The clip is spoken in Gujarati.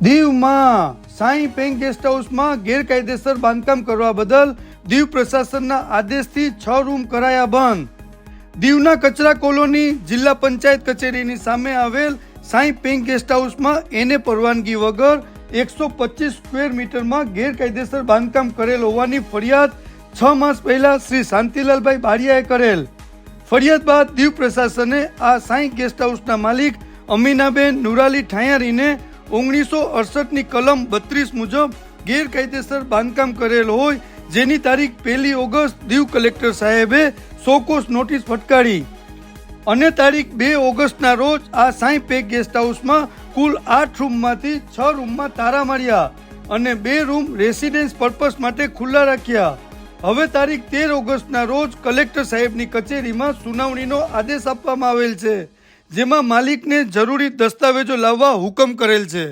દીવમાં સાઈ પેંગ ગેસ્ટ હાઉસમાં ગેરકાયદેસર બાંધકામ કરવા બદલ દીવ પ્રશાસનના આદેશથી છ રૂમ કરાયા બંધ. દીવના કચરા કોલોની, જિલ્લા પંચાયત કચેરીની સામે આવેલ સાઈ પેંગ ગેસ્ટ હાઉસમાં એને પરવાનગી વગર એકસો પચીસ સ્ક્વેર મીટરમાં ગેરકાયદેસર બાંધકામ કરેલ હોવાની ફરિયાદ છ માસ પહેલા શ્રી શાંતિલાલભાઈ બારિયાએ કરેલ. ફરિયાદ બાદ દીવ પ્રશાસને આ સાંઈ ગેસ્ટ હાઉસના માલિક અમીનાબેન નુરાલી ઠાયારીને ઓગણીસો અડસઠની કલમ બત્રીસ મુજબ ગેરકાયદેસર બાંધકામ કરેલ હોય, જેની તારીખ પહેલી ઓગસ્ટ દીવ કલેક્ટર સાહેબે સોકોસ નોટિસ ફટકારી. અને તારીખ બે ઓગસ્ટના રોજ આ સાઈ પેક ગેસ્ટ હાઉસમાં કુલ આઠ રૂમમાંથી છ રૂમમાં તારા માર્યા અને બે રૂમ રેસિડેન્સ પર્પસ માટે ખુલ્લા રાખ્યા. હવે તારીખ તેર ઓગસ્ટના રોજ કલેક્ટર સાહેબની કચેરીમાં સુનાવણીનો આદેશ આપવામાં આવેલ છે. જેમાં માલિકને જરૂરી દસ્તાવેજો લાવવા હુકમ કરેલ છે.